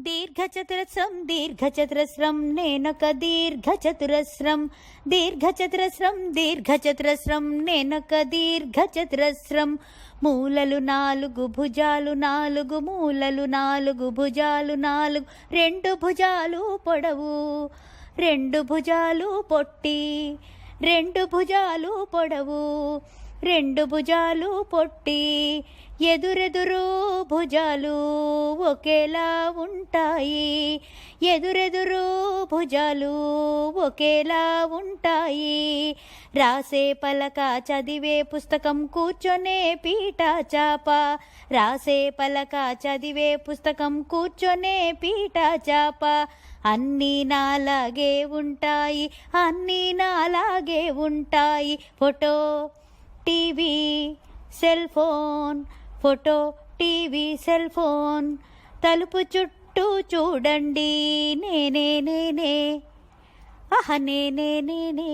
దీర్ఘచతురస్రం దీర్ఘచతురస్రం నేనొక దీర్ఘచతురస్రం. దీర్ఘచతురస్రం దీర్ఘచతురస్రం నేనొక దీర్ఘచతురస్రం. మూలలు నాలుగు భుజాలు నాలుగు మూలలు నాలుగు భుజాలు నాలుగు. రెండు భుజాలు పొడవు రెండు భుజాలు పొట్టి రెండు భుజాలు పొడవు. రెండు భుజాలు పొట్టి ఎదురెదురు భుజాలు ఒకేలా ఉంటాయి. ఎదురెదురు భుజాలు ఒకేలా ఉంటాయి. రాసే పలక చదివే పుస్తకం కూర్చొనే పీట చాప. రాసే పలక చదివే పుస్తకం కూర్చొనే పీట చాప. అన్నీ నాలాగే ఉంటాయి అన్నీ నాలాగే ఉంటాయి. Photo TV cell phone photo TV cell phone. తలుపు చుట్టూ చూడండి నేనే నేనే. ఆహా నేనే నేనే.